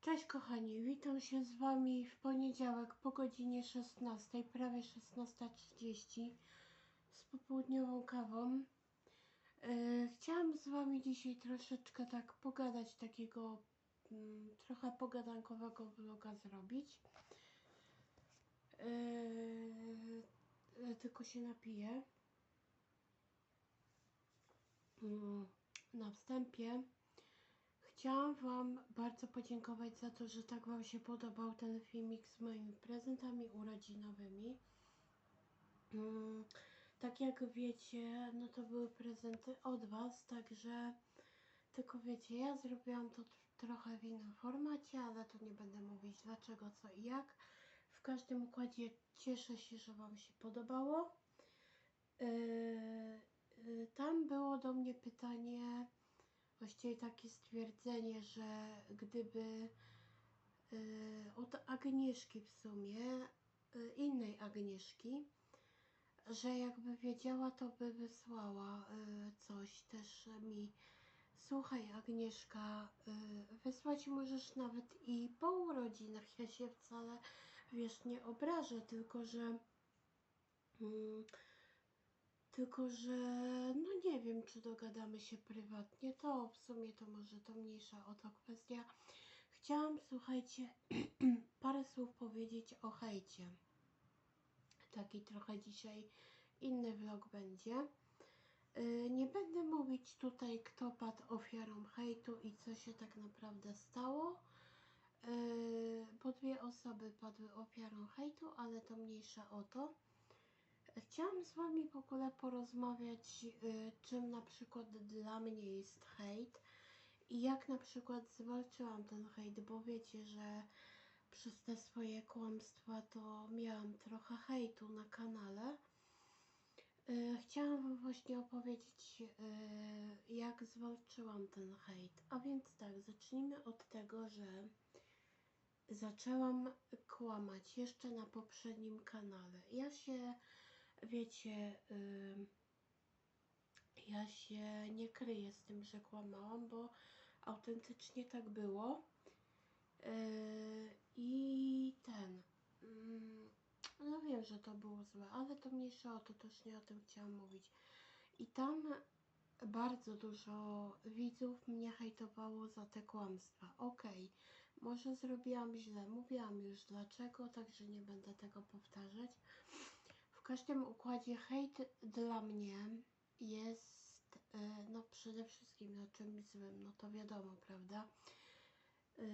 Cześć kochani, witam się z Wami w poniedziałek po godzinie 16, prawie 16.30 z popołudniową kawą. Yy, chciałam z Wami dzisiaj troszeczkę tak pogadać, takiego mm, trochę pogadankowego vloga zrobić. Yy, tylko się napiję. Mm, na wstępie chciałam Wam bardzo podziękować za to, że tak Wam się podobał ten filmik z moimi prezentami urodzinowymi. Mm, tak jak wiecie, no to były prezenty od Was, także tylko wiecie, ja zrobiłam to tr- trochę w innym formacie, ale to nie będę mówić dlaczego, co i jak. W każdym układzie cieszę się, że Wam się podobało. Yy, yy, tam było do mnie pytanie, właściwie takie stwierdzenie, że gdyby yy, od Agnieszki w sumie, yy, innej Agnieszki, że jakby wiedziała, to by wysłała yy, coś też mi. Słuchaj, Agnieszka, yy, wysłać możesz nawet i po urodzinach. Ja się wcale, wiesz, nie obrażę, tylko że. mm, tylko, że no nie wiem, czy dogadamy się prywatnie. To w sumie to może to mniejsza o to kwestia. Chciałam, słuchajcie, parę słów powiedzieć o hejcie. Taki trochę dzisiaj inny vlog będzie. Yy, Nie będę mówić tutaj, kto padł ofiarą hejtu i co się tak naprawdę stało, yy, bo dwie osoby padły ofiarą hejtu, ale to mniejsza o to. Chciałam z Wami w ogóle porozmawiać, yy, czym na przykład dla mnie jest hejt i jak na przykład zwalczyłam ten hejt, bo wiecie, że przez te swoje kłamstwa to miałam trochę hejtu na kanale. Yy, Chciałam Wam właśnie opowiedzieć, yy, jak zwalczyłam ten hejt. A więc tak, zacznijmy od tego, że zaczęłam kłamać jeszcze na poprzednim kanale. Ja się, wiecie, ja się nie kryję z tym, że kłamałam, bo autentycznie tak było. Yy, I ten. No wiem, że to było złe, ale to mniejsza o to, też nie o tym chciałam mówić. I tam bardzo dużo widzów mnie hejtowało za te kłamstwa. Okej, może zrobiłam źle, mówiłam już dlaczego, także nie będę tego powtarzać. Każdym układzie hejt dla mnie jest e, no przede wszystkim no, czymś złym, no to wiadomo, prawda? E,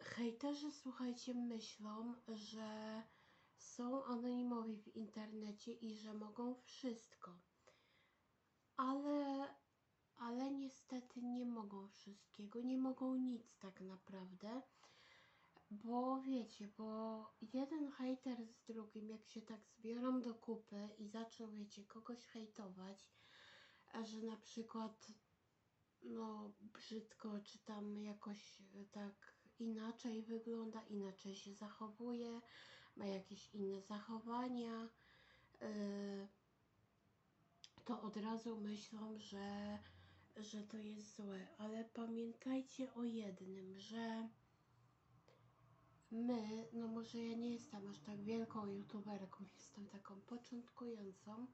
Hejterzy, słuchajcie, myślą, że są anonimowi w internecie i że mogą wszystko. Ale, ale niestety nie mogą wszystkiego, nie mogą nic tak naprawdę. Bo wiecie, bo jeden hejter z drugim, jak się tak zbiorą do kupy i zaczął, wiecie, kogoś hejtować, że na przykład no brzydko, czy tam jakoś e, tak inaczej wygląda, inaczej się zachowuje, ma jakieś inne zachowania, yy, to od razu myślą, że, że to jest złe. Ale pamiętajcie o jednym, że my, no może ja nie jestem aż tak wielką youtuberką, jestem taką początkującą,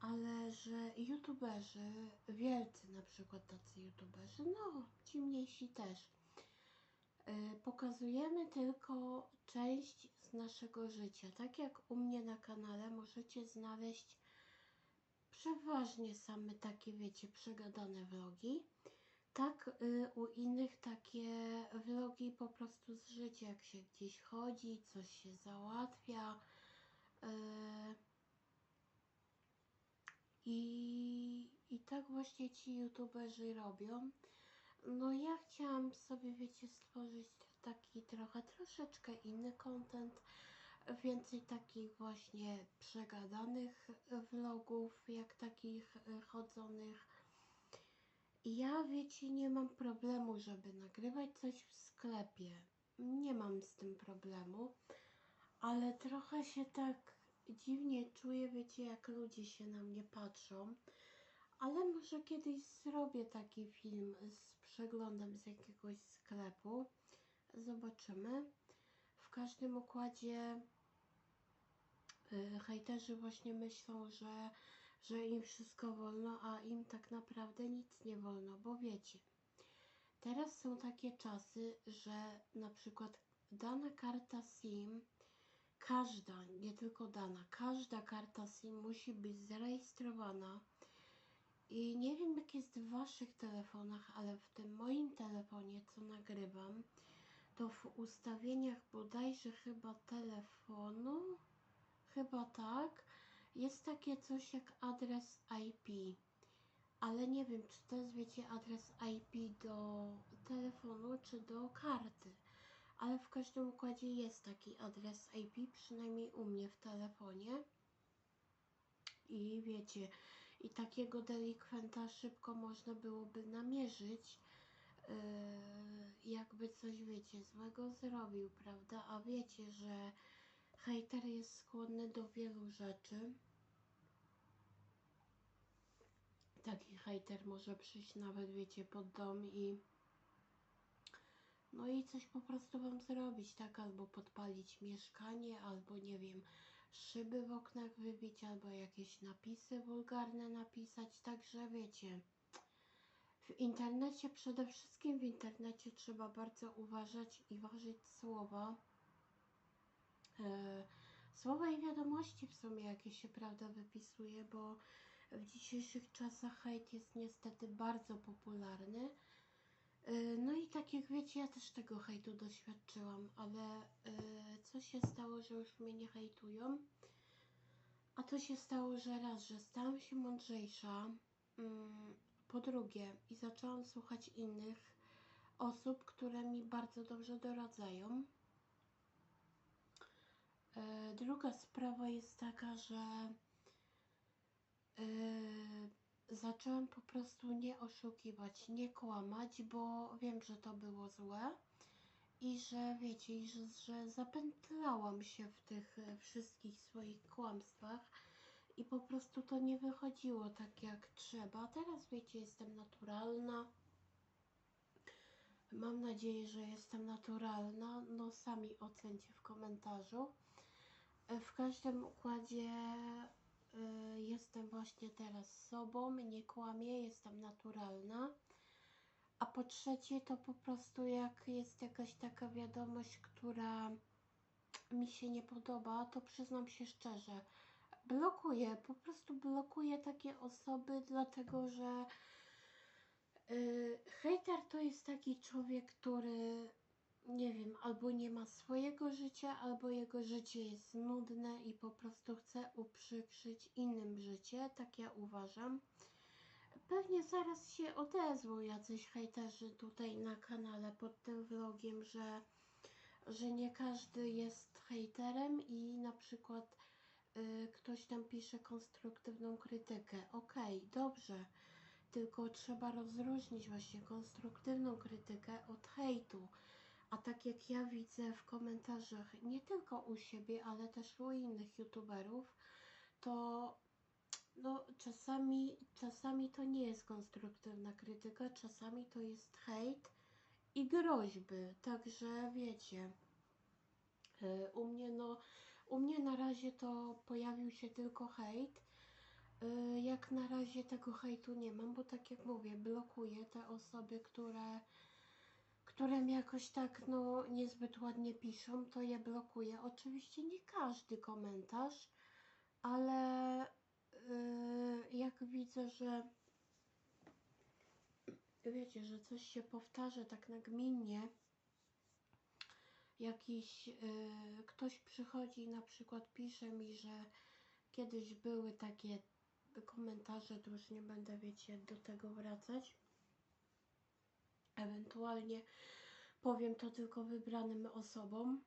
ale że youtuberzy, wielcy na przykład tacy youtuberzy, no ci mniejsi też, yy, pokazujemy tylko część z naszego życia. Tak jak u mnie na kanale możecie znaleźć przeważnie same takie, wiecie, przegadane vlogi. Tak y, u innych takie vlogi po prostu z życia, jak się gdzieś chodzi, coś się załatwia. y, I, I tak właśnie ci youtuberzy robią. No ja chciałam sobie, wiecie, stworzyć taki trochę, troszeczkę inny content, więcej takich właśnie przegadanych vlogów, jak takich y, chodzonych. Ja, wiecie, nie mam problemu, żeby nagrywać coś w sklepie. Nie mam z tym problemu, ale trochę się tak dziwnie czuję, wiecie, jak ludzie się na mnie patrzą. Ale może kiedyś zrobię taki film z przeglądem z jakiegoś sklepu. Zobaczymy. W każdym układzie y, hejterzy właśnie myślą, że, że im wszystko wolno, a im tak naprawdę nic nie wolno, bo wiecie, teraz są takie czasy, że na przykład dana karta SIM, każda, nie tylko dana, każda karta SIM musi być zarejestrowana. I nie wiem, jak jest w Waszych telefonach, ale w tym moim telefonie, co nagrywam, to w ustawieniach bodajże chyba telefonu, chyba tak, jest takie coś jak adres IP. Ale nie wiem, czy to jest, wiecie, adres IP do telefonu, czy do karty. Ale w każdym układzie jest taki adres IP, przynajmniej u mnie w telefonie. I wiecie, i takiego delikwenta szybko można byłoby namierzyć, yy, jakby coś, wiecie, złego zrobił, prawda? A wiecie, że hejter jest skłonny do wielu rzeczy. Taki hejter może przyjść nawet, wiecie, pod dom i no i coś po prostu wam zrobić, tak? Albo podpalić mieszkanie, albo nie wiem, szyby w oknach wybić, albo jakieś napisy wulgarne napisać, także wiecie. W internecie, przede wszystkim w internecie trzeba bardzo uważać i ważyć słowa. E, słowa i wiadomości w sumie, jakie się prawda wypisuje, bo w dzisiejszych czasach hejt jest niestety bardzo popularny. E, No i tak jak wiecie, ja też tego hejtu doświadczyłam, ale e, co się stało, że już mnie nie hejtują? A to się stało, że raz, że stałam się mądrzejsza, mm, po drugie i zaczęłam słuchać innych osób, które mi bardzo dobrze doradzają. E, Druga sprawa jest taka, że e, zaczęłam po prostu nie oszukiwać, nie kłamać, bo wiem, że to było złe i że wiecie, i że, że zapętlałam się w tych e, wszystkich swoich kłamstwach i po prostu to nie wychodziło tak jak trzeba. Teraz wiecie, jestem naturalna. Mam nadzieję, że jestem naturalna. No sami ocencie w komentarzu. E, W każdym układzie jestem właśnie teraz sobą, nie kłamię, jestem naturalna. A po trzecie, to po prostu jak jest jakaś taka wiadomość, która mi się nie podoba, to przyznam się szczerze, blokuję, po prostu blokuję takie osoby, dlatego że yy, to jest taki człowiek, który nie wiem, albo nie ma swojego życia, albo jego życie jest nudne i po prostu chce uprzykrzyć innym życie, tak ja uważam. Pewnie zaraz się odezwą jacyś hejterzy tutaj na kanale pod tym vlogiem, że, że nie każdy jest hejterem i na przykład y, ktoś tam pisze konstruktywną krytykę. Okej, dobrze, tylko trzeba rozróżnić właśnie konstruktywną krytykę od hejtu. A tak jak ja widzę w komentarzach, nie tylko u siebie, ale też u innych youtuberów, to no, czasami, czasami to nie jest konstruktywna krytyka, czasami to jest hejt i groźby. Także wiecie, y, u mnie no, u mnie na razie to pojawił się tylko hejt. Y, Jak na razie tego hejtu nie mam, bo tak jak mówię, blokuję te osoby, które, które mi jakoś tak no, niezbyt ładnie piszą, to je blokuję. Oczywiście nie każdy komentarz, ale y, jak widzę, że wiecie, że coś się powtarza tak nagminnie, jakiś y, ktoś przychodzi i na przykład pisze mi, że kiedyś były takie komentarze, to już nie będę, wiecie, do tego wracać. Ewentualnie powiem to tylko wybranym osobom.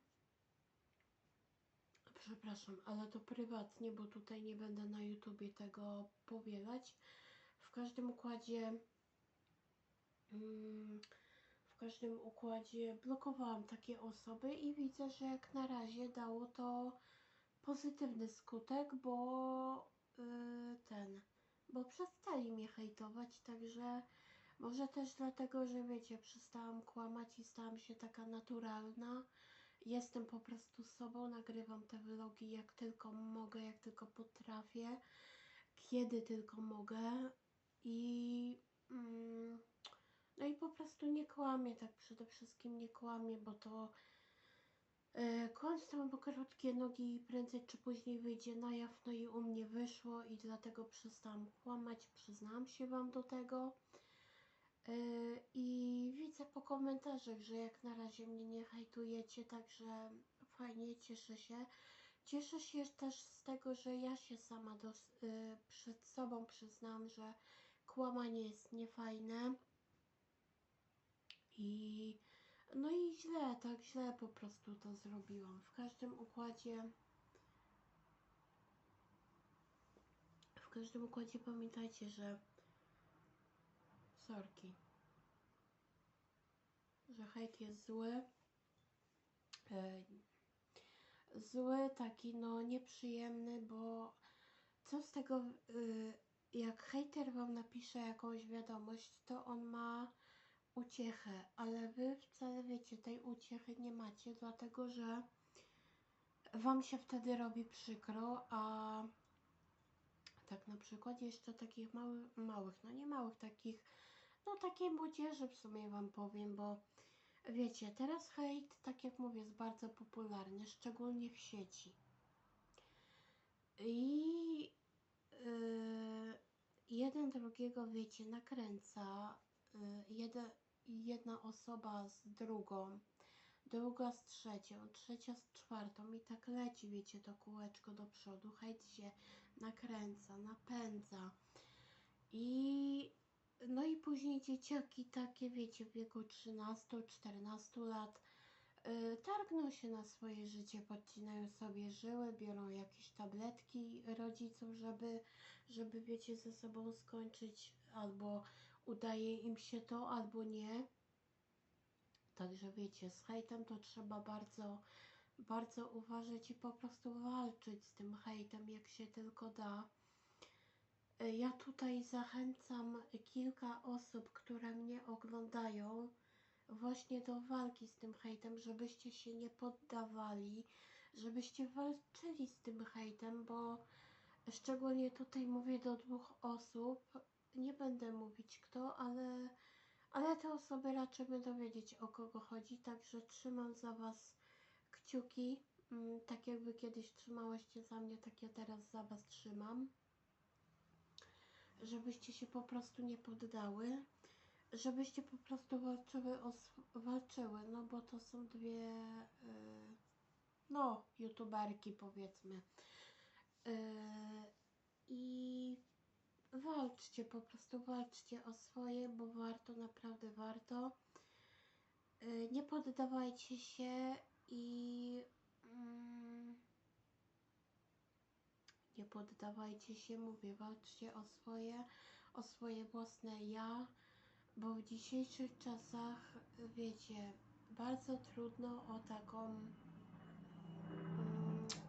Przepraszam, ale to prywatnie, bo tutaj nie będę na YouTubie tego powielać. W każdym układzie mm, w każdym układzie blokowałam takie osoby i widzę, że jak na razie dało to pozytywny skutek, bo yy, ten bo przestali mnie hejtować, także może też dlatego, że wiecie, przestałam kłamać i stałam się taka naturalna. Jestem po prostu sobą, nagrywam te vlogi jak tylko mogę, jak tylko potrafię, kiedy tylko mogę i mm, no i po prostu nie kłamię, tak przede wszystkim nie kłamię, bo to e, kłamstwo ma krótkie nogi i prędzej czy później wyjdzie na jaw, no i u mnie wyszło i dlatego przestałam kłamać, przyznałam się Wam do tego. E, I widzę po komentarzach, że jak na razie mnie nie hejtujecie, także fajnie, cieszę się. Cieszę się też z tego, że ja się sama dos- y, przed sobą przyznam, że kłamanie jest niefajne. I no i źle, tak źle po prostu to zrobiłam. W każdym układzie w każdym układzie pamiętajcie, że sorki, że hejt jest zły. E, Zły, taki no nieprzyjemny, bo co z tego, y, jak hejter wam napisze jakąś wiadomość, to on ma uciechę, ale wy wcale wiecie, tej uciechy nie macie, dlatego że wam się wtedy robi przykro, a tak na przykład jeszcze takich małych, małych, no nie małych, takich, no takiej młodzieży w sumie wam powiem, bo wiecie, teraz hejt, tak jak mówię, jest bardzo popularny, szczególnie w sieci. I yy, jeden drugiego, wiecie, nakręca, yy, jedna osoba z drugą, druga z trzecią, trzecia z czwartą i tak leci, wiecie, to kółeczko do przodu, hejt się nakręca, napędza i no i później dzieciaki takie, wiecie, w wieku 13-14 lat yy, targną się na swoje życie, podcinają sobie żyły, biorą jakieś tabletki rodziców, żeby, żeby wiecie, ze sobą skończyć, albo udaje im się to, albo nie. Także wiecie, z hejtem to trzeba bardzo, bardzo uważać i po prostu walczyć z tym hejtem, jak się tylko da. Ja tutaj zachęcam kilka osób, które mnie oglądają, właśnie do walki z tym hejtem, żebyście się nie poddawali, żebyście walczyli z tym hejtem, bo szczególnie tutaj mówię do dwóch osób, nie będę mówić kto, ale, ale te osoby raczej będą wiedzieć o kogo chodzi, także trzymam za Was kciuki, mm, tak jak Wy kiedyś trzymałyście za mnie, tak ja teraz za Was trzymam żebyście się po prostu nie poddały, żebyście po prostu walczyły, o, walczyły no bo to są dwie, y, no, youtuberki powiedzmy. Y, I walczcie, po prostu walczcie o swoje, bo warto, naprawdę warto. Y, nie poddawajcie się i mm, nie poddawajcie się, mówię, walczcie o swoje, o swoje własne ja, bo w dzisiejszych czasach, wiecie, bardzo trudno o taką mm,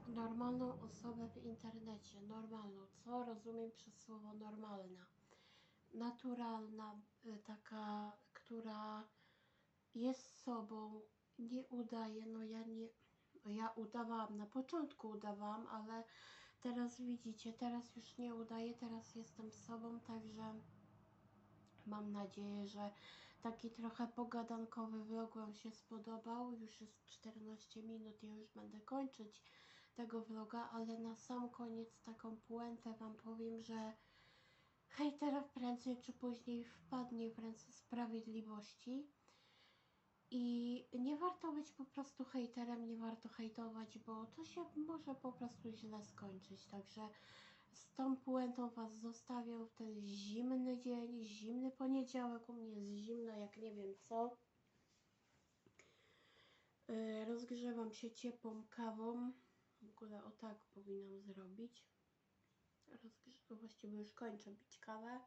normalną osobę w internecie, normalną, co rozumiem przez słowo normalna, naturalna, y, taka, która jest sobą, nie udaje, no ja nie, ja udawałam, na początku udawałam, ale teraz widzicie, teraz już nie udaję, teraz jestem sobą, także mam nadzieję, że taki trochę pogadankowy vlog Wam się spodobał. Już jest 14 minut, ja już będę kończyć tego vloga, ale na sam koniec taką puentę Wam powiem, że hejter prędzej czy później wpadnie w ręce sprawiedliwości. I nie warto być po prostu hejterem, nie warto hejtować, bo to się może po prostu źle skończyć. Także z tą puentą Was zostawiam w ten zimny dzień, zimny poniedziałek. U mnie jest zimno, jak nie wiem co. Yy, Rozgrzewam się ciepłą kawą. W ogóle o tak powinnam zrobić. Rozgrze- właściwie już kończę pić kawę.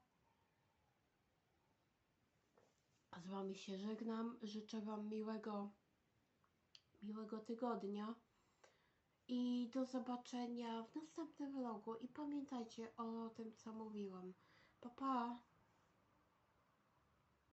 A z Wami się żegnam. Życzę Wam miłego, miłego tygodnia. i do zobaczenia w następnym vlogu. I pamiętajcie o tym, co mówiłam. Pa, pa!